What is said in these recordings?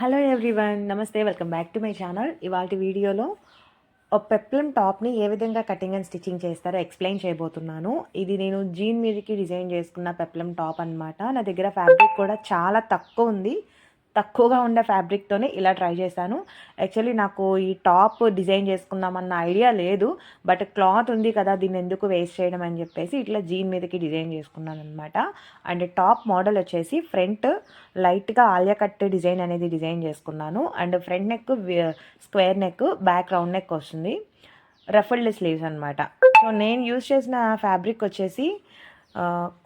Hello everyone నమస్తే welcome back to my channel ఇవాళ వీడియోలో ఒక పెప్లం టాప్ని ఏ విధంగా కటింగ్ అండ్ స్టిచ్చింగ్ చేస్తారో ఎక్స్ప్లెయిన్ చేయబోతున్నాను. ఇది నేను జీన్ మీదకి డిజైన్ చేసుకున్న పెప్లం టాప్ అనమాట నా దగ్గర ఫ్యాబ్రిక్ కూడా చాలా తక్కువ ఉంది. తక్కువగా ఉండే ఫ్యాబ్రిక్తోనే ఇలా ట్రై చేశాను. యాక్చువల్లీ నాకు ఈ టాప్ డిజైన్ చేసుకుందామన్న ఐడియా లేదు. బట్ క్లాత్ ఉంది కదా దీన్ని ఎందుకు వేస్ట్ చేయడం అని చెప్పేసి ఇట్లా జీన్ మీదకి డిజైన్ చేసుకున్నాను అనమాట అండ్ టాప్ మోడల్ వచ్చేసి ఫ్రంట్ లైట్గా ఆలియా కట్ డిజైన్ అనేది డిజైన్ చేసుకున్నాను. And front neck square neck back round neck వస్తుంది. రఫల్డ్ స్లీవ్స్ అనమాట సో నేను యూజ్ చేసిన ఫ్యాబ్రిక్ వచ్చేసి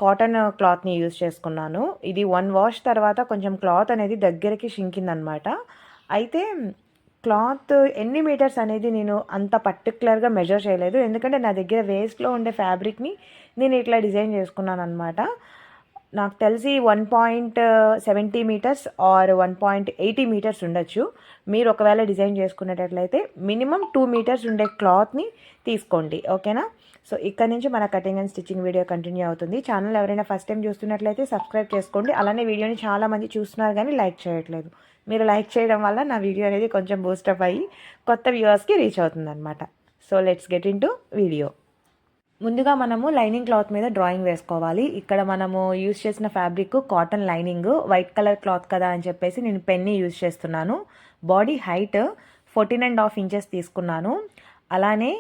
కాటన్ క్లాత్ని యూజ్ చేసుకున్నాను. ఇది వన్ వాష్ తర్వాత కొంచెం క్లాత్ అనేది దగ్గరికి షింకిందనమాట. అయితే క్లాత్ ఎన్ని మీటర్స్ అనేది నేను అంత పర్టికులర్గా మెజర్ చేయలేదు. ఎందుకంటే నా దగ్గర వేస్ట్లో ఉండే ఫ్యాబ్రిక్ని నేను ఇట్లా డిజైన్ చేసుకున్నాను అనమాట నాకు తెలిసి one point seventy metres or one point eighty metres ఉండొచ్చు. మీరు ఒకవేళ డిజైన్ చేసుకునేటట్లయితే మినిమం టూ మీటర్స్ ఉండే క్లాత్ని తీసుకోండి. ఓకేనా సో ఇక్కడ నుంచి మన cutting and stitching video continue అవుతుంది. ఛానల్ ఎవరైనా ఫస్ట్ టైం చూస్తున్నట్లయితే సబ్స్క్రైబ్ చేసుకోండి. అలానే వీడియోని చాలామంది చూస్తున్నారు కానీ లైక్ చేయట్లేదు. మీరు లైక్ చేయడం వల్ల నా వీడియో అనేది కొంచెం బూస్టప్ అయ్యి కొత్త వ్యూవర్స్కి రీచ్ అవుతుంది అనమాట so let's get into video ముందుగా మనము లైనింగ్ క్లాత్ మీద డ్రాయింగ్ వేసుకోవాలి. ఇక్కడ మనము యూజ్ చేసిన fabric cotton lining white colour cloth కదా అని చెప్పేసి నేను పెన్ని యూజ్ చేస్తున్నాను. Body height fourteen and half inches తీసుకున్నాను. అలానే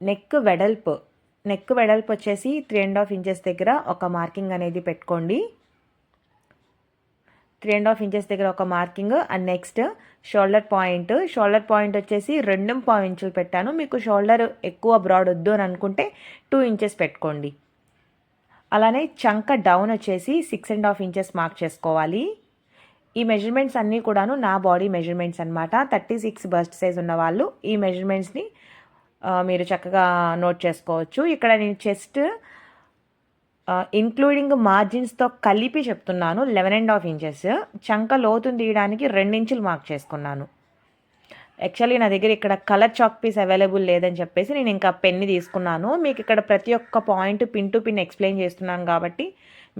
నెక్ వెడల్పు నెక్ వెడల్పు వచ్చేసి త్రీ అండ్ హాఫ్ ఇంచెస్ దగ్గర ఒక మార్కింగ్ అనేది పెట్టుకోండి. త్రీ అండ్ హాఫ్ ఇంచెస్ దగ్గర ఒక marking and next shoulder point shoulder point వచ్చేసి రెండు పావు ఇంచులు పెట్టాను. మీకు షోల్డర్ ఎక్కువ బ్రాడ్ వద్దు అని అనుకుంటే టూ ఇంచెస్ పెట్టుకోండి. అలానే చంక డౌన్ వచ్చేసి six and half inches mark చేసుకోవాలి. ఈ మెజర్మెంట్స్ అన్నీ కూడాను నా బాడీ మెజర్మెంట్స్ అనమాట థర్టీ సిక్స్ బస్ట్ సైజ్ ఉన్న వాళ్ళు ఈ మెజర్మెంట్స్ని మీరు చక్కగా నోట్ చేసుకోవచ్చు. ఇక్కడ నేను చెస్ట్ ఇంక్లూడింగ్ మార్జిన్స్తో కలిపి చెప్తున్నాను లెవెన్ అండ్ హాఫ్ ఇంచెస్ చంక లోతుని తీయడానికి రెండించులు మార్క్ చేసుకున్నాను. యాక్చువల్లీ నా దగ్గర ఇక్కడ కలర్ చాక్ పీస్ అవైలబుల్ లేదని చెప్పేసి నేను ఇంకా పెన్ని తీసుకున్నాను. మీకు ఇక్కడ ప్రతి ఒక్క point pin to pin explain చేస్తున్నాను కాబట్టి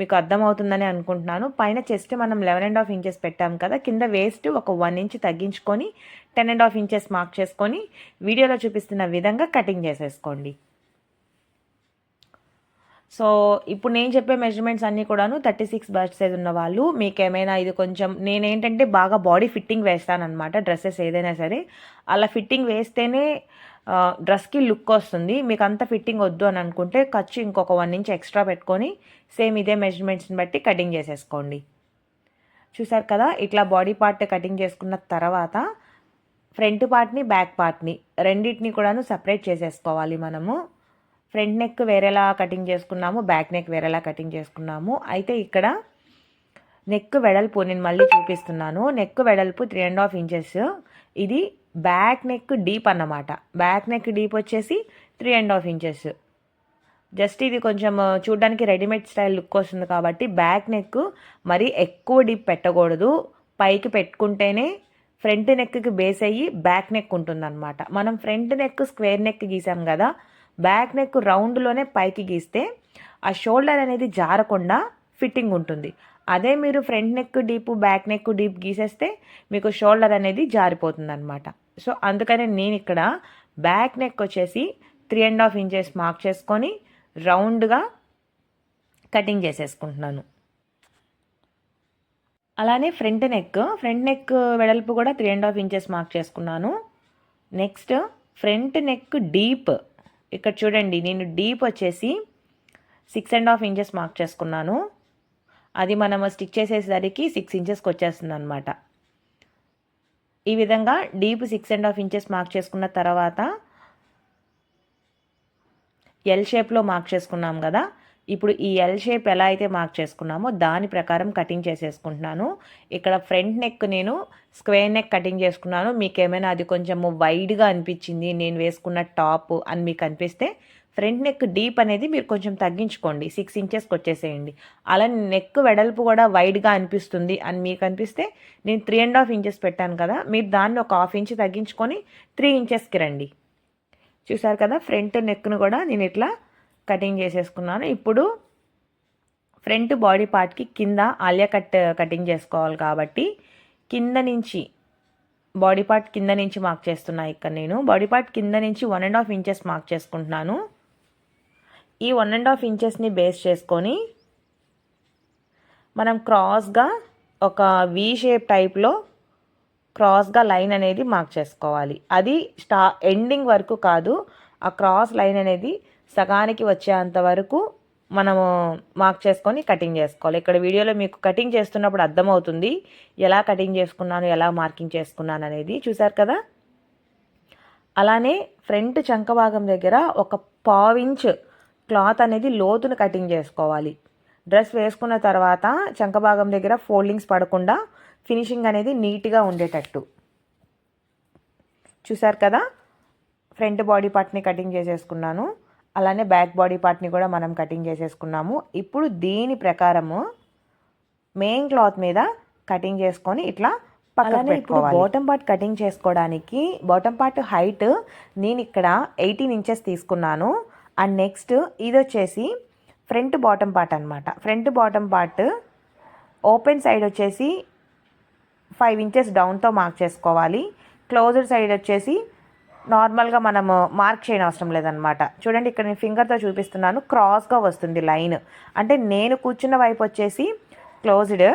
మీకు అర్థమవుతుందని అనుకుంటున్నాను. పైన చెస్ట్ మనం లెవెన్ అండ్ హాఫ్ ఇంచెస్ పెట్టాం కదా కింద వేస్ట్ ఒక వన్ ఇంచ్ తగ్గించుకొని ten and half inches mark చేసుకొని వీడియోలో చూపిస్తున్న విధంగా కటింగ్ చేసేసుకోండి. సో ఇప్పుడు నేను చెప్పే మెజర్మెంట్స్ అన్నీ కూడాను థర్టీ సిక్స్ బస్ట్ సైజ్ ఉన్న వాళ్ళు మీకు ఏమైనా ఇది కొంచెం నేనేంటంటే బాగా బాడీ ఫిట్టింగ్ వేస్తానమాట డ్రెస్సెస్ ఏదైనా సరే. అలా ఫిట్టింగ్ వేస్తేనే డ్రెస్కి లుక్ వస్తుంది. మీకు అంత ఫిట్టింగ్ వద్దు అని అనుకుంటే ఖర్చు ఇంకొక వన్ ఇంచ్ ఎక్స్ట్రా పెట్టుకొని సేమ్ ఇదే మెజర్మెంట్స్ని బట్టి కటింగ్ చేసేసుకోండి. చూసారు కదా? ఇట్లా బాడీ పార్ట్ కటింగ్ చేసుకున్న తర్వాత ఫ్రంట్ పార్ట్ని బ్యాక్ పార్ట్ని రెండింటిని కూడాను సపరేట్ చేసేసుకోవాలి మనము. ఫ్రంట్ నెక్ వేరేలా కటింగ్ చేసుకున్నాము బ్యాక్ నెక్ వేరేలా కటింగ్ చేసుకున్నాము. అయితే ఇక్కడ నెక్ వెడల్పు నేను మళ్ళీ చూపిస్తున్నాను. నెక్ వెడల్పు త్రీ అండ్ హాఫ్ ఇంచెస్ ఇది బ్యాక్ నెక్ డీప్ అన్నమాట. బ్యాక్ నెక్ డీప్ వచ్చేసి three and half inches just ఇది కొంచెం చూడడానికి రెడీమేడ్ స్టైల్ లుక్ వస్తుంది కాబట్టి బ్యాక్ నెక్ మరీ ఎక్కువ డీప్ పెట్టకూడదు. పైకి పెట్టుకుంటేనే ఫ్రంట్ నెక్కి బేస్ అయ్యి బ్యాక్ నెక్ ఉంటుందన్నమాట. మనం ఫ్రంట్ నెక్ స్క్వేర్ నెక్ గీసాం కదా బ్యాక్ నెక్ రౌండ్లోనే పైకి గీస్తే ఆ షోల్డర్ అనేది జారకుండా ఫిట్టింగ్ ఉంటుంది. అదే మీరు front neck deep back neck deep గీసేస్తే మీకు షోల్డర్ అనేది జారిపోతుంది అనమాట సో అందుకనే నేను ఇక్కడ బ్యాక్ నెక్ వచ్చేసి three and half inches mark చేసుకొని రౌండ్గా కటింగ్ చేసేసుకుంటున్నాను. అలానే ఫ్రంట్ నెక్ ఫ్రంట్ నెక్ వెడల్పు కూడా three and half inches mark చేసుకున్నాను. నెక్స్ట్ ఫ్రంట్ నెక్ డీప్ ఇక్కడ చూడండి నేను డీప్ వచ్చేసి six and half inches mark చేసుకున్నాను. అది మనము స్టిచ్ చేసేసరికి సిక్స్ ఇంచెస్కి వచ్చేస్తుంది అనమాట ఈ విధంగా deep six and half inches mark చేసుకున్న తర్వాత ఎల్ షేప్లో మార్క్ చేసుకున్నాం కదా. ఇప్పుడు ఈ ఎల్ షేప్ ఎలా అయితే మార్క్ చేసుకున్నామో దాని ప్రకారం కటింగ్ చేసేసుకుంటున్నాను. ఇక్కడ ఫ్రంట్ నెక్ నేను స్క్వేర్ నెక్ కటింగ్ చేసుకున్నాను. మీకు ఏమైనా అది కొంచెము వైడ్గా అనిపించింది నేను వేసుకున్న టాప్ అని మీకు అనిపిస్తే ఫ్రంట్ నెక్ డీప్ అనేది మీరు కొంచెం తగ్గించుకోండి. సిక్స్ ఇంచెస్కి వచ్చేసేయండి. అలా నెక్ వెడల్పు కూడా వైడ్గా అనిపిస్తుంది అని మీకు అనిపిస్తే నేను త్రీ అండ్ హాఫ్ ఇంచెస్ పెట్టాను కదా మీరు దాన్ని ఒక హాఫ్ ఇంచ్ తగ్గించుకొని త్రీ ఇంచెస్కి రండి. చూసారు కదా ఫ్రంట్ నెక్ను కూడా నేను ఇట్లా కటింగ్ చేసేసుకున్నాను. ఇప్పుడు ఫ్రంట్ బాడీ పార్ట్కి కింద ఆలియా కట్ కటింగ్ చేసుకోవాలి కాబట్టి కింద నుంచి బాడీ పార్ట్ కింద నుంచి మార్క్ చేస్తున్నా ఇక్కడ నేను. బాడీ పార్ట్ కింద నుంచి one and half inches mark చేసుకుంటున్నాను. ఈ వన్ అండ్ హాఫ్ ఇంచెస్ని బేస్ చేసుకొని మనం క్రాస్గా ఒక వీ షేప్ టైప్లో క్రాస్గా లైన్ అనేది మార్క్ చేసుకోవాలి. అది స్టా ఎండింగ్ వరకు కాదు. ఆ క్రాస్ లైన్ అనేది సగానికి వచ్చేంత వరకు మనము మార్క్ చేసుకొని కటింగ్ చేసుకోవాలి. ఇక్కడ వీడియోలో మీకు కటింగ్ చేస్తున్నప్పుడు అర్థమవుతుంది. ఎలా కటింగ్ చేసుకున్నాను ఎలా మార్కింగ్ చేసుకున్నాను అనేది చూసారు కదా? అలానే ఫ్రంట్ చంక భాగం దగ్గర ఒక పావించ్ క్లాత్ అనేది లోతును కటింగ్ చేసుకోవాలి. డ్రెస్ వేసుకున్న తర్వాత చంక భాగం దగ్గర ఫోల్డింగ్స్ పడకుండా ఫినిషింగ్ అనేది నీట్గా ఉండేటట్టు. చూసారు కదా? ఫ్రంట్ బాడీ పార్ట్ని కటింగ్ చేసేసుకున్నాను. అలానే బ్యాక్ బాడీ పార్ట్ని కూడా మనం కటింగ్ చేసేసుకున్నాము. ఇప్పుడు దీని ప్రకారము మెయిన్ క్లాత్ మీద కటింగ్ చేసుకొని ఇట్లా పక్కన ఇప్పుడు బాటమ్ పార్ట్ కటింగ్ చేసుకోవడానికి బాటమ్ పార్ట్ హైట్ నేను ఇక్కడ ఎయిటీన్ ఇంచెస్ తీసుకున్నాను. అండ్ నెక్స్ట్ ఇది వచ్చేసి ఫ్రంట్ బాటమ్ పార్ట్ అనమాట front bottom part open side వచ్చేసి ఫైవ్ ఇంచెస్ డౌన్తో మార్క్ చేసుకోవాలి. క్లోజ్డ్ సైడ్ వచ్చేసి నార్మల్గా మనము మార్క్ చేయని అవసరం లేదనమాట చూడండి ఇక్కడ నేను ఫింగర్తో చూపిస్తున్నాను. క్రాస్గా వస్తుంది లైన్. అంటే నేను కూర్చున్న వైపు వచ్చేసి క్లోజ్డ్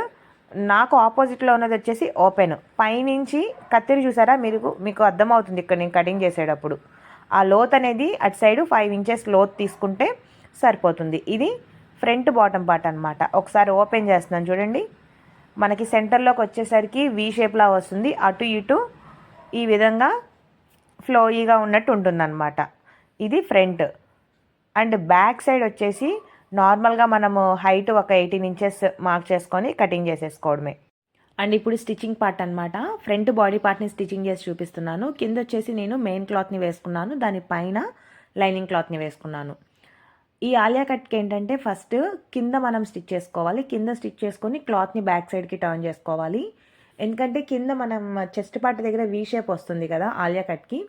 నాకు ఆపోజిట్లో ఉన్నది వచ్చేసి ఓపెన్. పైనుంచి కత్తిరి చూసారా? మీరు మీకు అర్థమవుతుంది ఇక్కడ నేను కటింగ్ చేసేటప్పుడు. ఆ లోత్ అనేది అటు సైడ్ ఫైవ్ ఇంచెస్ లోత్ తీసుకుంటే సరిపోతుంది. ఇది ఫ్రంట్ బాటమ్ పార్ట్ అనమాట ఒకసారి ఓపెన్ చేస్తున్నాను చూడండి. మనకి సెంటర్లోకి వచ్చేసరికి వీ షేప్లా వస్తుంది. అటు ఇటు ఈ విధంగా ఫ్లోయీగా ఉన్నట్టు ఉంటుందన్నమాట ఇది ఫ్రంట్. అండ్ బ్యాక్ సైడ్ వచ్చేసి నార్మల్గా మనము హైట్ ఒక ఎయిటీన్ ఇంచెస్ మార్క్ చేసుకొని కటింగ్ చేసేసుకోవడమే. అండ్ ఇప్పుడు స్టిచ్చింగ్ పార్ట్ అనమాట ఫ్రంట్ బాడీ పార్ట్ని స్టిచ్చింగ్ చేసి చూపిస్తున్నాను. కింద వచ్చేసి నేను మెయిన్ క్లాత్ని వేసుకున్నాను. దానిపైన లైనింగ్ క్లాత్ని వేసుకున్నాను. ఈ ఆలియా కట్కి ఏంటంటే ఫస్ట్ కింద మనం స్టిచ్ చేసుకోవాలి. కింద స్టిచ్ చేసుకొని క్లాత్ని బ్యాక్ సైడ్కి టర్న్ చేసుకోవాలి. ఎందుకంటే కింద మనం చెస్ట్ పార్ట్ దగ్గర వీ షేప్ వస్తుంది కదా ఆలియా కట్కి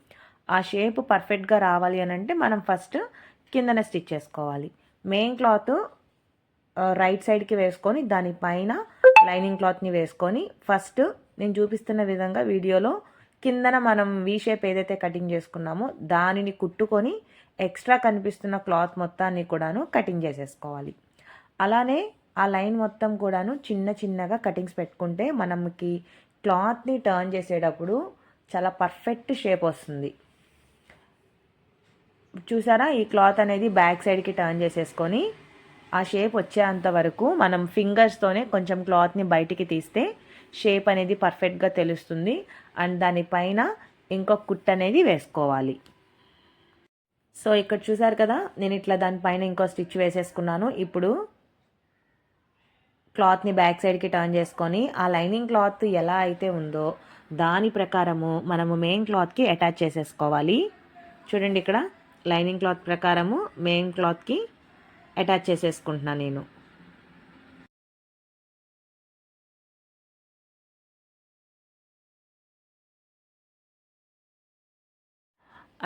ఆ షేప్ పర్ఫెక్ట్గా రావాలి అని అంటే మనం ఫస్ట్ కిందనే స్టిచ్ చేసుకోవాలి. మెయిన్ క్లాత్ రైట్ సైడ్కి వేసుకొని దానిపైన లైనింగ్ క్లాత్ని వేసుకొని ఫస్ట్ నేను చూపిస్తున్న విధంగా వీడియోలో కిందన మనం వీ షేప్ ఏదైతే కటింగ్ చేసుకున్నామో దానిని కుట్టుకొని ఎక్స్ట్రా కనిపిస్తున్న క్లాత్ మొత్తాన్ని కూడాను కటింగ్ చేసేసుకోవాలి. అలానే ఆ లైన్ మొత్తం కూడాను చిన్న చిన్నగా కటింగ్స్ పెట్టుకుంటే మనకి క్లాత్ని టర్న్ చేసేటప్పుడు చాలా పర్ఫెక్ట్ షేప్ వస్తుంది. చూసారా? ఈ క్లాత్ అనేది బ్యాక్ సైడ్కి టర్న్ చేసేసుకొని ఆ షేప్ వచ్చేంత వరకు మనం ఫింగర్స్తోనే కొంచెం క్లాత్ని బయటికి తీస్తే షేప్ అనేది పర్ఫెక్ట్గా తెలుస్తుంది. అండ్ దానిపైన ఇంకొక కుట్ అనేది వేసుకోవాలి. సో ఇక్కడ చూసారు కదా? నేను ఇట్లా దానిపైన ఇంకో స్టిచ్ వేసేసుకున్నాను. ఇప్పుడు క్లాత్ని బ్యాక్ సైడ్కి టర్న్ చేసుకొని ఆ లైనింగ్ క్లాత్ ఎలా అయితే ఉందో దాని ప్రకారము మనము మెయిన్ క్లాత్కి అటాచ్ చేసేసుకోవాలి. చూడండి ఇక్కడ లైనింగ్ క్లాత్ ప్రకారము మెయిన్ క్లాత్కి అటాచ్ చేసేసుకుంటున్నాను నేను.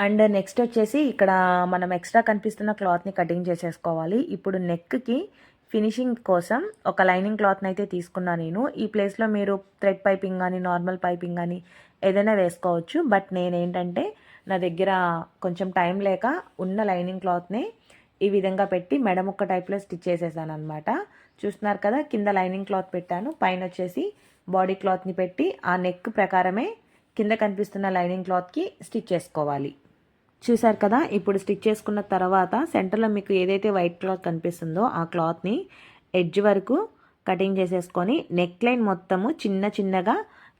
అండ్ నెక్స్ట్ వచ్చేసి ఇక్కడ మనం ఎక్స్ట్రా కనిపిస్తున్న క్లాత్ని కటింగ్ చేసేసుకోవాలి. ఇప్పుడు నెక్కి ఫినిషింగ్ కోసం ఒక లైనింగ్ క్లాత్ని అయితే తీసుకున్నా నేను. ఈ ప్లేస్లో మీరు థ్రెడ్ పైపింగ్ కానీ నార్మల్ పైపింగ్ కానీ ఏదైనా వేసుకోవచ్చు. బట్ నేనేంటంటే నా దగ్గర కొంచెం టైం లేక ఉన్న లైనింగ్ క్లాత్ని ఈ విధంగా పెట్టి మెడముక్క టైప్లో స్టిచ్ చేసేసాను అనమాట చూస్తున్నారు కదా కింద లైనింగ్ క్లాత్ పెట్టాను. పైన వచ్చేసి బాడీ క్లాత్ని పెట్టి ఆ నెక్ ప్రకారమే కింద కనిపిస్తున్న లైనింగ్ క్లాత్కి స్టిచ్ చేసుకోవాలి. చూసారు కదా? ఇప్పుడు స్టిచ్ చేసుకున్న తర్వాత సెంటర్లో మీకు ఏదైతే వైట్ క్లాత్ కనిపిస్తుందో ఆ క్లాత్ని ఎడ్జ్ వరకు కటింగ్ చేసేసుకొని నెక్ లైన్ మొత్తము చిన్న చిన్నగా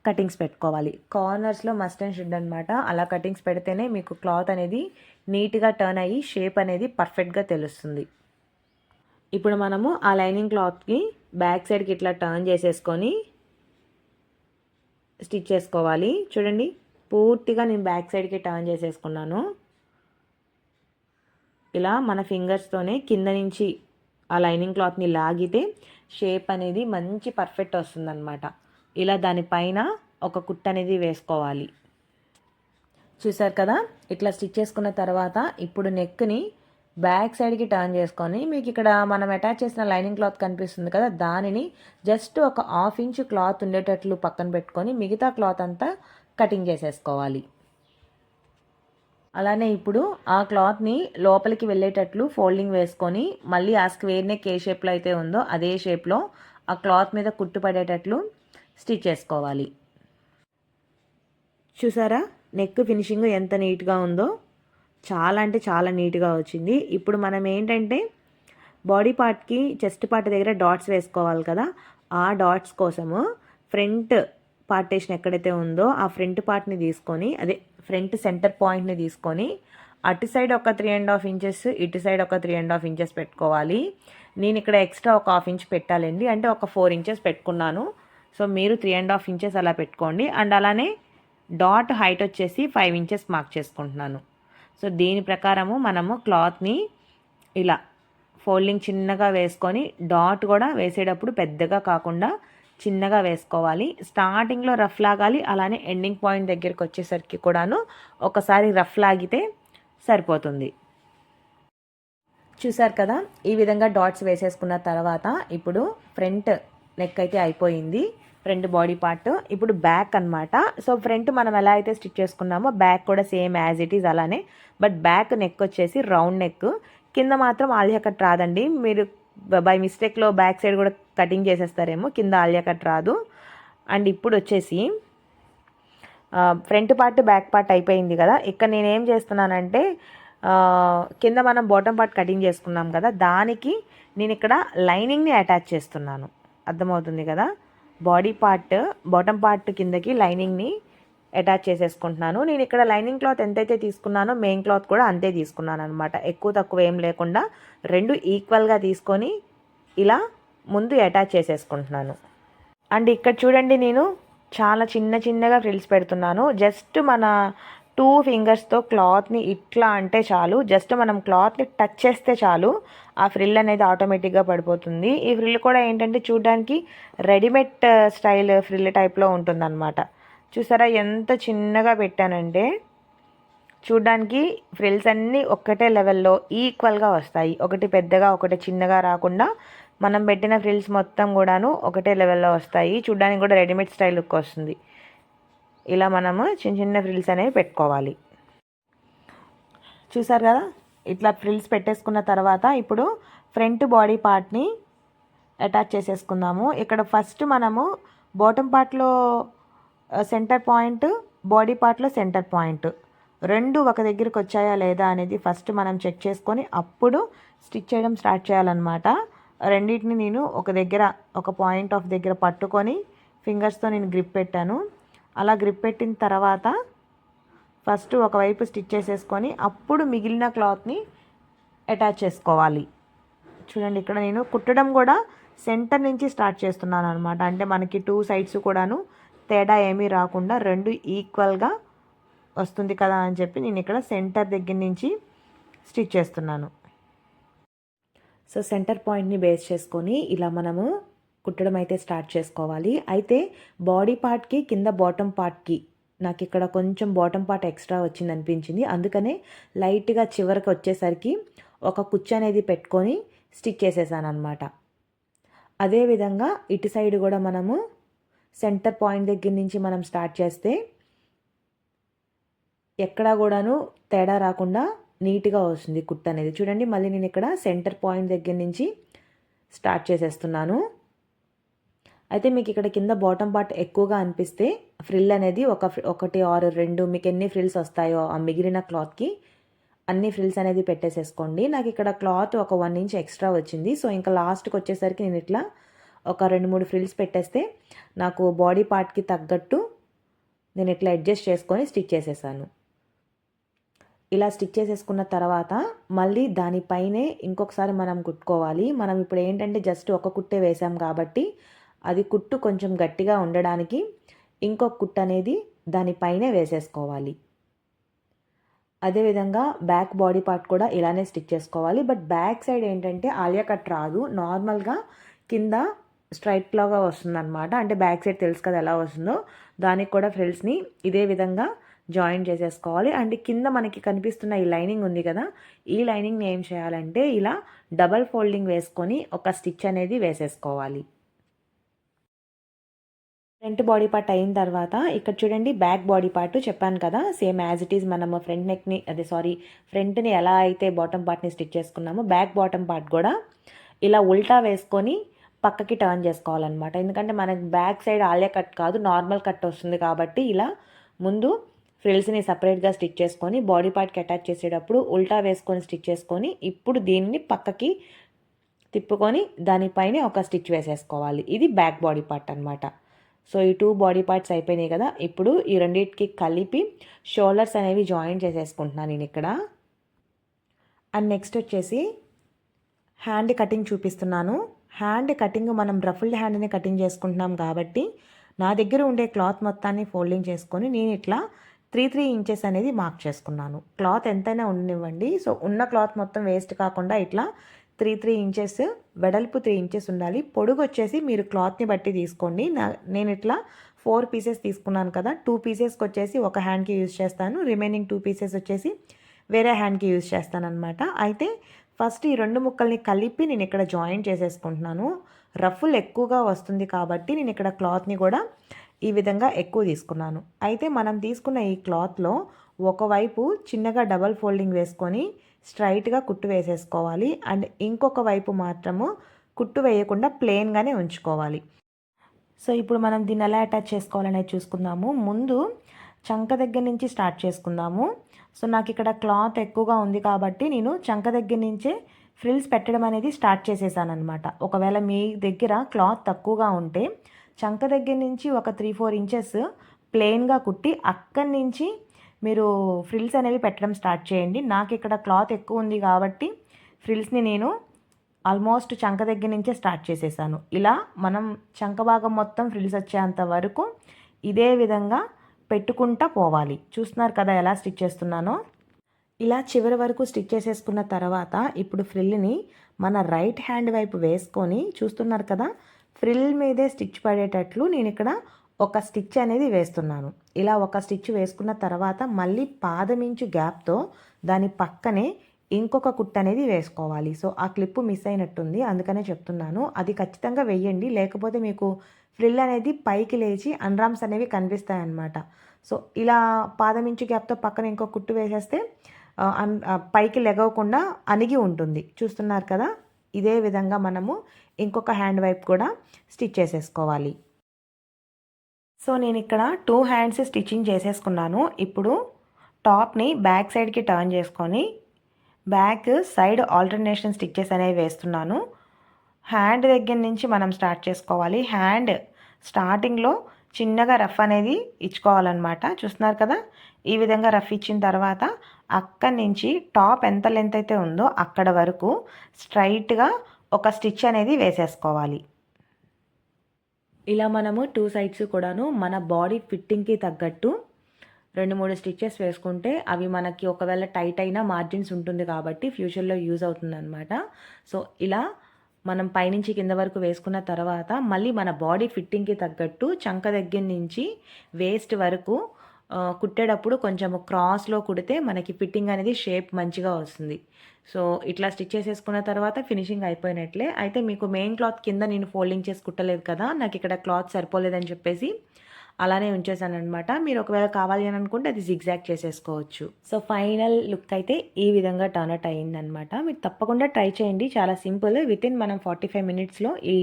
కటింగ్స్ పెట్టుకోవాలి. కార్నర్స్లో మస్ట్ అండ్ షుడ్ అనమాట అలా కటింగ్స్ పెడితేనే మీకు క్లాత్ అనేది నీట్గా టర్న్ అయ్యి షేప్ అనేది పర్ఫెక్ట్గా తెలుస్తుంది. ఇప్పుడు మనము ఆ లైనింగ్ క్లాత్కి బ్యాక్ సైడ్కి ఇట్లా టర్న్ చేసేసుకొని స్టిచ్ చేసుకోవాలి. చూడండి పూర్తిగా నేను బ్యాక్ సైడ్కి టర్న్ చేసేసుకున్నాను. ఇలా మన ఫింగర్స్తోనే కింద నుంచి ఆ లైనింగ్ క్లాత్ని లాగితే షేప్ అనేది మంచి పర్ఫెక్ట్ వస్తుందన్నమాట. ఇలా దానిపైన ఒక కుట్ అనేది వేసుకోవాలి. చూసారు కదా? ఇట్లా స్టిచ్ చేసుకున్న తర్వాత ఇప్పుడు నెక్ని బ్యాక్ సైడ్కి టర్న్ చేసుకొని మీకు ఇక్కడ మనం అటాచ్ చేసిన లైనింగ్ క్లాత్ కనిపిస్తుంది కదా? దానిని జస్ట్ ఒక హాఫ్ ఇంచ్ క్లాత్ ఉండేటట్లు పక్కన పెట్టుకొని మిగతా క్లాత్ అంతా కటింగ్ చేసేసుకోవాలి. అలానే ఇప్పుడు ఆ క్లాత్ని లోపలికి వెళ్ళేటట్లు ఫోల్డింగ్ వేసుకొని మళ్ళీ ఆ స్క్వేర్ నెక్ ఏ షేప్లో అయితే ఉందో అదే షేప్లో ఆ క్లాత్ మీద కుట్టు పడేటట్లు స్టిచ్ చేసుకోవాలి. చూసారా? నెక్ ఫినిషింగ్ ఎంత నీట్గా ఉందో? చాలా అంటే చాలా నీట్గా వచ్చింది. ఇప్పుడు మనం ఏంటంటే బాడీ పార్ట్కి చెస్ట్ పార్ట్ దగ్గర డాట్స్ వేసుకోవాలి కదా? ఆ డాట్స్ కోసము ఫ్రంట్ పార్టేషన్ ఎక్కడైతే ఉందో ఆ ఫ్రంట్ పార్ట్ని తీసుకొని అదే ఫ్రంట్ సెంటర్ పాయింట్ని తీసుకొని అటు సైడ్ ఒక త్రీ అండ్ హాఫ్ ఇంచెస్ ఇటు సైడ్ ఒక త్రీ అండ్ హాఫ్ ఇంచెస్ పెట్టుకోవాలి. నేను ఇక్కడ ఎక్స్ట్రా ఒక హాఫ్ ఇంచ్ పెట్టాలండి. అంటే ఒక ఫోర్ ఇంచెస్ పెట్టుకున్నాను. సో మీరు త్రీ అండ్ హాఫ్ ఇంచెస్ అలా పెట్టుకోండి. అండ్ అలానే డాట్ హైట్ వచ్చేసి ఫైవ్ ఇంచెస్ మార్క్ చేసుకుంటున్నాను. సో దీని ప్రకారము మనము క్లాత్ని ఇలా ఫోల్డింగ్ చిన్నగా వేసుకొని డాట్ కూడా వేసేటప్పుడు పెద్దగా కాకుండా చిన్నగా వేసుకోవాలి. స్టార్టింగ్లో రఫ్ లాగాలి అలానే ఎండింగ్ పాయింట్ దగ్గరికి వచ్చేసరికి కూడాను ఒకసారి రఫ్ లాగితే సరిపోతుంది. చూసారు కదా ఈ విధంగా డాట్స్ వేసేసుకున్న తర్వాత ఇప్పుడు ఫ్రంట్ నెక్ అయితే అయిపోయింది ఫ్రంట్ బాడీ పార్ట్. ఇప్పుడు బ్యాక్ అనమాట సో ఫ్రంట్ మనం ఎలా అయితే స్టిచ్ చేసుకున్నామో బ్యాక్ కూడా సేమ్ యాజ్ ఇట్ ఈజ్ అలానే. బట్ బ్యాక్ నెక్ వచ్చేసి రౌండ్ నెక్. కింద మాత్రం ఆలియా కట్ రాదండి. మీరు బై మిస్టేక్లో బ్యాక్ సైడ్ కూడా కటింగ్ చేసేస్తారేమో కింద ఆలియా కట్ రాదు. అండ్ ఇప్పుడు వచ్చేసి ఫ్రంట్ పార్ట్ బ్యాక్ పార్ట్ అయిపోయింది కదా. ఇక్కడ నేనేం చేస్తున్నానంటే కింద మనం బాటమ్ పార్ట్ కటింగ్ చేసుకున్నాం కదా. దానికి నేను ఇక్కడ లైనింగ్ని అటాచ్ చేస్తున్నాను. అర్థమవుతుంది కదా? బాడీ పార్ట్ బాటమ్ పార్ట్ కిందకి లైనింగ్ని అటాచ్ చేసేసుకుంటున్నాను. నేను ఇక్కడ లైనింగ్ క్లాత్ ఎంతైతే తీసుకున్నానో మెయిన్ క్లాత్ కూడా అంతే తీసుకున్నాను అనమాట ఎక్కువ తక్కువ ఏం లేకుండా రెండు ఈక్వల్గా తీసుకొని ఇలా ముందు అటాచ్ చేసేసుకుంటున్నాను. అండ్ ఇక్కడ చూడండి నేను చాలా చిన్న చిన్నగా ఫ్రిల్స్ పెడుతున్నాను. జస్ట్ మన టూ ఫింగర్స్తో క్లాత్ని ఇట్లా అంటే చాలు. జస్ట్ మనం క్లాత్ని టచ్ చేస్తే చాలు ఆ ఫ్రిల్ అనేది ఆటోమేటిక్గా పడిపోతుంది. ఈ ఫ్రిల్ కూడా ఏంటంటే చూడడానికి రెడీమేడ్ స్టైల్ ఫ్రిల్ టైప్లో ఉంటుందన్నమాట. చూసారా ఎంత చిన్నగా పెట్టానంటే చూడ్డానికి ఫ్రిల్స్ అన్నీ ఒక్కటే లెవెల్లో ఈక్వల్గా వస్తాయి. ఒకటి పెద్దగా ఒకటి చిన్నగా రాకుండా మనం పెట్టిన ఫ్రిల్స్ మొత్తం కూడాను ఒకటే లెవెల్లో వస్తాయి. చూడ్డానికి కూడా రెడీమేడ్ స్టైల్ లుక్ వస్తుంది. ఇలా మనము చిన్న చిన్న ఫ్రిల్స్ అనేవి పెట్టుకోవాలి. చూసారు కదా? ఇట్లా ఫ్రిల్స్ పెట్టేసుకున్న తర్వాత ఇప్పుడు ఫ్రంట్ బాడీ పార్ట్ని అటాచ్ చేసేసుకుందాము. ఇక్కడ ఫస్ట్ మనము బాటమ్ పార్ట్లో సెంటర్ పాయింట్ బాడీ పార్ట్లో సెంటర్ పాయింట్ రెండు ఒక దగ్గరికి వచ్చాయా లేదా అనేది ఫస్ట్ మనం చెక్ చేసుకొని అప్పుడు స్టిచ్ చేయడం స్టార్ట్ చేయాలన్నమాట. రెండింటిని నేను ఒక దగ్గర ఒక పాయింట్ ఆఫ్ దగ్గర పట్టుకొని ఫింగర్స్తో నేను గ్రిప్ పెట్టాను. అలా గ్రిప్ పెట్టిన తర్వాత ఫస్ట్ ఒకవైపు స్టిచ్ చేసేసుకొని అప్పుడు మిగిలిన క్లాత్ని అటాచ్ చేసుకోవాలి. చూడండి ఇక్కడ నేను కుట్టడం కూడా సెంటర్ నుంచి స్టార్ట్ చేస్తున్నాను అనమాట అంటే మనకి టూ సైడ్స్ కూడాను తేడా ఏమీ రాకుండా రెండు ఈక్వల్గా వస్తుంది కదా అని చెప్పి నేను ఇక్కడ సెంటర్ దగ్గర నుంచి స్టిచ్ చేస్తున్నాను. సో సెంటర్ పాయింట్ని బేస్ చేసుకొని ఇలా మనము కుట్టడం అయితే స్టార్ట్ చేసుకోవాలి. అయితే బాడీ పార్ట్కి కింద బాటమ్ పార్ట్కి నాకు ఇక్కడ కొంచెం బాటమ్ పార్ట్ ఎక్స్ట్రా వచ్చింది అనిపించింది. అందుకనే లైట్గా చివరికి వచ్చేసరికి ఒక కుచ్చు అనేది పెట్టుకొని స్టిచ్ చేసేసాను అనమాట అదేవిధంగా ఇటు సైడ్ కూడా మనము సెంటర్ పాయింట్ దగ్గర నుంచి మనం స్టార్ట్ చేస్తే ఎక్కడా కూడాను తేడా రాకుండా నీట్గా వస్తుంది కుట్ అనేది. చూడండి మళ్ళీ నేను ఇక్కడ సెంటర్ పాయింట్ దగ్గర నుంచి స్టార్ట్ చేసేస్తున్నాను. అయితే మీకు ఇక్కడ కింద బాటమ్ పార్ట్ ఎక్కువగా అనిపిస్తే ఫ్రిల్ అనేది ఒక ఒకటి ఆరు రెండు మీకు ఎన్ని ఫ్రిల్స్ వస్తాయో ఆ మిగిలిన క్లాత్కి అన్ని ఫ్రిల్స్ అనేది పెట్టేసేసుకోండి. నాకు ఇక్కడ క్లాత్ ఒక వన్ ఇంచ్ ఎక్స్ట్రా వచ్చింది. సో ఇంకా లాస్ట్కి వచ్చేసరికి నేను ఇట్లా ఒక రెండు మూడు ఫ్రిల్స్ పెట్టేస్తే నాకు బాడీ పార్ట్కి తగ్గట్టు నేను ఇట్లా అడ్జస్ట్ చేసుకొని స్టిచ్ చేసేసాను. ఇలా స్టిచ్ చేసేసుకున్న తర్వాత మళ్ళీ దానిపైనే ఇంకొకసారి మనం కుట్టుకోవాలి. మనం ఇప్పుడు ఏంటంటే జస్ట్ ఒక కుట్టే వేసాం కాబట్టి అది కుట్టు కొంచెం గట్టిగా ఉండడానికి ఇంకొక కుట్టు అనేది దానిపైనే వేసేసుకోవాలి. అదేవిధంగా బ్యాక్ బాడీ పార్ట్ కూడా ఇలానే స్టిచ్ చేసుకోవాలి. బట్ బ్యాక్ సైడ్ ఏంటంటే ఆలియా కట్ రాదు. నార్మల్గా కింద స్ట్రైట్ లాగా వస్తుందన్నమాట. అంటే బ్యాక్ సైడ్ తెలుసు కదా ఎలా వస్తుందో. దానికి కూడా ఫ్రిల్స్ని ఇదే విధంగా జాయిన్ చేసేసుకోవాలి. అండ్ కింద మనకి కనిపిస్తున్న ఈ లైనింగ్ ఉంది కదా. ఈ లైనింగ్ని ఏం చేయాలంటే ఇలా డబల్ ఫోల్డింగ్ వేసుకొని ఒక స్టిచ్ అనేది వేసేసుకోవాలి. ఫ్రంట్ బాడీ పార్ట్ అయిన తర్వాత ఇక్కడ చూడండి బ్యాక్ బాడీ పార్ట్ చెప్పాను కదా. సేమ్ యాజ్ ఇట్ ఈజ్ మనము ఫ్రంట్ నెక్ని అదే సారీ ఫ్రంట్ని ఎలా అయితే బాటమ్ పార్ట్ని స్టిచ్ చేసుకున్నామో బ్యాక్ బాటమ్ పార్ట్ కూడా ఇలా ఉల్టా వేసుకొని పక్కకి టర్న్ చేసుకోవాలన్నమాట. ఎందుకంటే మనకి బ్యాక్ సైడ్ ఆలియా కట్ కాదు నార్మల్ కట్ వస్తుంది కాబట్టి ఇలా ముందు ఫ్రిల్స్ని సపరేట్గా స్టిచ్ చేసుకొని బాడీ పార్ట్కి అటాచ్ చేసేటప్పుడు ఉల్టా వేసుకొని స్టిచ్ చేసుకొని ఇప్పుడు దీన్ని పక్కకి తిప్పుకొని దానిపైన ఒక స్టిచ్ వేసేసుకోవాలి. ఇది బ్యాక్ బాడీ పార్ట్ అనమాట సో ఈ టూ బాడీ పార్ట్స్ అయిపోయినాయి కదా ఇప్పుడు ఈ రెండింటికి కలిపి షోల్డర్స్ అనేవి జాయిన్ చేసేసుకుంటున్నాను నేను ఇక్కడ. అండ్ నెక్స్ట్ వచ్చేసి హ్యాండ్ కటింగ్ చూపిస్తున్నాను. హ్యాండ్ కటింగ్ మనం రఫుల్డ్ హ్యాండ్ని కటింగ్ చేసుకుంటున్నాం కాబట్టి నా దగ్గర ఉండే క్లాత్ మొత్తాన్ని ఫోల్డింగ్ చేసుకొని నేను ఇట్లా త్రీ త్రీ ఇంచెస్ అనేది మార్క్ చేసుకున్నాను. క్లాత్ ఎంతైనా ఉండనివ్వండి. సో ఉన్న క్లాత్ మొత్తం వేస్ట్ కాకుండా ఇట్లా త్రీ త్రీ ఇంచెస్ వెడల్పు త్రీ ఇంచెస్ ఉండాలి. పొడుగు వచ్చేసి మీరు క్లాత్ని బట్టి తీసుకోండి. నా నేను ఇట్లా ఫోర్ పీసెస్ తీసుకున్నాను కదా టూ పీసెస్కి వచ్చేసి ఒక హ్యాండ్కి యూజ్ చేస్తాను. రిమైనింగ్ టూ పీసెస్ వచ్చేసి వేరే హ్యాండ్కి యూజ్ చేస్తాను అనమాట అయితే ఫస్ట్ ఈ రెండు ముక్కల్ని కలిపి నేను ఇక్కడ జాయిన్ చేసేసుకుంటున్నాను. రఫుల్ ఎక్కువగా వస్తుంది కాబట్టి నేను ఇక్కడ క్లాత్ని కూడా ఈ విధంగా ఎక్కువ తీసుకున్నాను. అయితే మనం తీసుకున్న ఈ క్లాత్లో ఒకవైపు చిన్నగా డబల్ ఫోల్డింగ్ వేసుకొని స్ట్రైట్గా కుట్టు వేసేసుకోవాలి. అండ్ ఇంకొక వైపు మాత్రము కుట్టు వేయకుండా ప్లెయిన్గానే ఉంచుకోవాలి. సో ఇప్పుడు మనం దీన్ని ఎలా అటాచ్ చేసుకోవాలనేది చూసుకుందాము. ముందు చంక దగ్గర నుంచి స్టార్ట్ చేసుకుందాము. సో నాకు ఇక్కడ క్లాత్ ఎక్కువగా ఉంది కాబట్టి నేను చంక దగ్గర నుంచే ఫ్రిల్స్ పెట్టడం అనేది స్టార్ట్ చేసేసానమాట ఒకవేళ మీ దగ్గర క్లాత్ తక్కువగా ఉంటే చంక దగ్గర నుంచి ఒక త్రీ ఫోర్ ఇంచెస్ ప్లెయిన్గా కుట్టి అక్కడి నుంచి మీరు ఫ్రిల్స్ అనేవి పెట్టడం స్టార్ట్ చేయండి. నాకు ఇక్కడ క్లాత్ ఎక్కువ ఉంది కాబట్టి ఫ్రిల్స్ని నేను ఆల్మోస్ట్ చంక దగ్గర నుంచే స్టార్ట్ చేసేసాను. ఇలా మనం చంక భాగం మొత్తం ఫ్రిల్స్ వచ్చేంత వరకు ఇదే విధంగా పెట్టుకుంటా పోవాలి. చూస్తున్నారు కదా ఎలా స్టిచ్ చేస్తున్నానో? ఇలా చివరి వరకు స్టిచ్ చేసేసుకున్న తర్వాత ఇప్పుడు ఫ్రిల్ని మన రైట్ హ్యాండ్ వైపు వేసుకొని చూస్తున్నారు కదా ఫ్రిల్ మీదే స్టిచ్ పడేటట్లు నేను ఇక్కడ ఒక స్టిచ్ అనేది వేస్తున్నాను. ఇలా ఒక స్టిచ్ వేసుకున్న తర్వాత మళ్ళీ పాదమించు గ్యాప్తో దాని పక్కనే ఇంకొక కుట్ అనేది వేసుకోవాలి. సో ఆ క్లిప్పు మిస్ అయినట్టుంది. అందుకనే చెప్తున్నాను. అది ఖచ్చితంగా వెయ్యండి లేకపోతే మీకు ఫ్రిల్ అనేది పైకి లేచి అన్రామ్స్ అనేవి కనిపిస్తాయి అన్నమాట సో ఇలా పాదమించు గ్యాప్తో పక్కన ఇంకో కుట్టు వేసేస్తే పైకి లెగవకుండా అణిగి ఉంటుంది. చూస్తున్నారు కదా? ఇదే విధంగా మనము ఇంకొక హ్యాండ్ వైపు కూడా స్టిచ్ చేసేసుకోవాలి. సో నేను ఇక్కడ టూ హ్యాండ్స్ స్టిచ్చింగ్ చేసేసుకున్నాను. ఇప్పుడు టాప్ని బ్యాక్ సైడ్కి టర్న్ చేసుకొని బ్యాక్ సైడ్ ఆల్టర్నేషన్ స్టిచ్చెస్ అనేవి వేస్తున్నాను. హ్యాండ్ దగ్గర నుంచి మనం స్టార్ట్ చేసుకోవాలి. హ్యాండ్ స్టార్టింగ్లో చిన్నగా రఫ్ అనేది ఇచ్చుకోవాలన్నమాట. చూస్తున్నారు కదా? ఈ విధంగా రఫ్ ఇచ్చిన తర్వాత అక్కడి నుంచి టాప్ ఎంత లెంత్ అయితే ఉందో అక్కడ వరకు స్ట్రైట్గా ఒక స్టిచ్ అనేది వేసేసుకోవాలి. ఇలా మనము టూ సైడ్స్ కూడాను మన బాడీ ఫిట్టింగ్కి తగ్గట్టు రెండు మూడు స్టిచ్చెస్ వేసుకుంటే అవి మనకి ఒకవేళ టైట్ అయినా మార్జిన్స్ ఉంటుంది కాబట్టి ఫ్యూచర్లో యూజ్ అవుతుంది అనమాట సో ఇలా మనం పైనుంచి కింద వరకు వేసుకున్న తర్వాత మళ్ళీ మన బాడీ ఫిట్టింగ్కి తగ్గట్టు చంక దగ్గర నుంచి వేస్ట్ వరకు కుట్టేటప్పుడు కొంచెం క్రాస్లో కుడితే మనకి ఫిట్టింగ్ అనేది షేప్ మంచిగా వస్తుంది. సో ఇట్లా స్టిచ్ చేసేసుకున్న తర్వాత ఫినిషింగ్ అయిపోయినట్లే. అయితే మీకు మెయిన్ క్లాత్ కింద నేను ఫోల్డింగ్ చేసి కుట్టలేదు కదా నాకు ఇక్కడ క్లాత్ సరిపోలేదని చెప్పేసి అలానే ఉంచేసాను అనమాట మీరు ఒకవేళ కావాలి అని అనుకుంటే అది జిగ్జాక్ చేసేసుకోవచ్చు. సో ఫైనల్ లుక్ అయితే ఈ విధంగా టర్న్ అవుట్ అయిందనమాట మీరు తప్పకుండా ట్రై చేయండి. చాలా సింపుల్ విత్ ఇన్ మనం ఫార్టీ ఫైవ్ మినిట్స్లో ఈ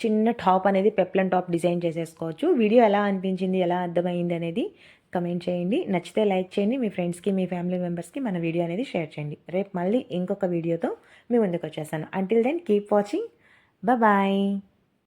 చిన్న టాప్ అనేది పెప్లన్ టాప్ డిజైన్ చేసేసుకోవచ్చు. వీడియో ఎలా అనిపించింది ఎలా అర్థమైంది అనేది కమెంట్ చేయండి. నచ్చితే లైక్ చేయండి. మీ ఫ్రెండ్స్కి మీ ఫ్యామిలీ మెంబర్స్కి మన వీడియో అనేది షేర్ చేయండి. రేపు మళ్ళీ ఇంకొక వీడియోతో మీ ముందుకు వచ్చేసాను until then keep watching bye